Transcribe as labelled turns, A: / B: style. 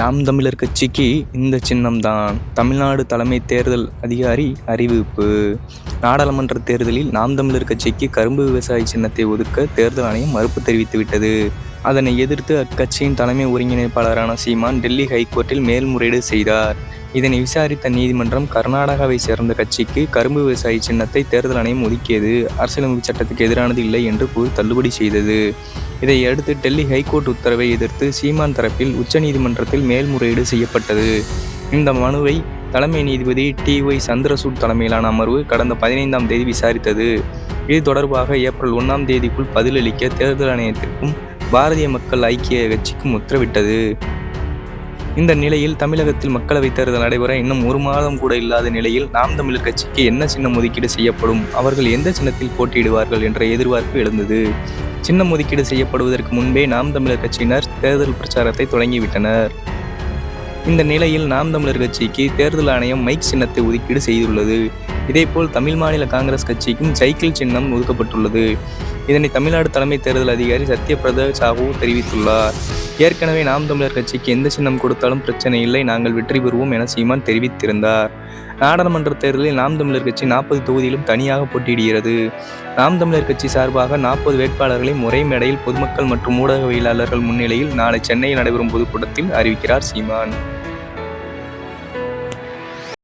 A: நாம் தமிழர் கட்சிக்கு இந்த சின்னம்தான். தமிழ்நாடு தலைமை தேர்தல் அதிகாரி அறிவிப்பு. நாடாளுமன்ற தேர்தலில் நாம் தமிழர் கட்சிக்கு கரும்பு விவசாய சின்னத்தை ஒதுக்க தேர்தல் ஆணையம் மறுப்பு தெரிவித்துவிட்டது அதனை எதிர்த்து அக்கட்சியின் தலைமை ஒருங்கிணைப்பாளரான சீமான் டெல்லி ஹைகோர்ட்டில் மேல்முறையீடு செய்தார். இதனை விசாரித்த நீதிமன்றம் கர்நாடகாவை சேர்ந்த கட்சிக்கு கரும்பு விவசாயி சின்னத்தை தேர்தல் ஆணையம் ஒதுக்கியது. அரசியலமைப்பு சட்டத்துக்கு எதிரானது இல்லை என்று கூறி தள்ளுபடி செய்தது. இதை அடுத்து டெல்லி ஹைகோர்ட் உத்தரவை எதிர்த்து சீமான் தரப்பில் உச்சநீதிமன்றத்தில் மேல்முறையீடு செய்யப்பட்டது. இந்த மனுவை தலைமை நீதிபதி டி ஒய் சந்திரசூட் தலைமையிலான அமர்வு கடந்த பதினைந்தாம் தேதி விசாரித்தது. இது தொடர்பாக ஏப்ரல் ஒன்றாம் தேதிக்குள் பதிலளிக்க தேர்தல் ஆணையத்திற்கும் பாரதிய மக்கள் ஐக்கிய கட்சிக்கும் உத்தரவிட்டது. இந்த நிலையில் தமிழகத்தில் மக்களவைத் தேர்தல் நடைபெற இன்னும் ஒரு மாதம் கூட இல்லாத நிலையில் நாம் தமிழர் கட்சிக்கு என்ன சின்னம் ஒதுக்கீடு செய்யப்படும்? அவர்கள் எந்த சின்னத்தில் போட்டியிடுவார்கள் என்ற எதிர்பார்ப்பு எழுந்தது. சின்னம் ஒதுக்கீடு செய்யப்படுவதற்கு முன்பே நாம் தமிழர் கட்சியினர் தேர்தல் பிரச்சாரத்தை தொடங்கிவிட்டனர். இந்த நிலையில் நாம் தமிழர் கட்சிக்கு தேர்தல் ஆணையம் மைக் சின்னத்தை ஒதுக்கீடு செய்துள்ளது. இதேபோல் தமிழ் மாநில காங்கிரஸ் கட்சிக்கும் சைக்கிள் சின்னம் ஒதுக்கப்பட்டுள்ளது. இதனை தமிழ்நாடு தலைமை தேர்தல் அதிகாரி சத்யபிரதா சாஹூ தெரிவித்துள்ளார். ஏற்கனவே நாம் தமிழர் கட்சிக்கு எந்த சின்னம் கொடுத்தாலும் பிரச்சனை இல்லை நாங்கள் வெற்றி பெறுவோம் என சீமான் தெரிவித்திருந்தார். நாடாளுமன்ற தேர்தலில் நாம் தமிழர் கட்சி நாற்பது தொகுதியிலும் தனியாக போட்டியிடுகிறது. நாம் தமிழர் கட்சி சார்பாக நாற்பது வேட்பாளர்களை முறை மேடையில் பொதுமக்கள் மற்றும் ஊடகவியலாளர்கள் முன்னிலையில் நாளை சென்னையில் நடைபெறும் பொதுக்கூட்டத்தில் அறிவிக்கிறார் சீமான்.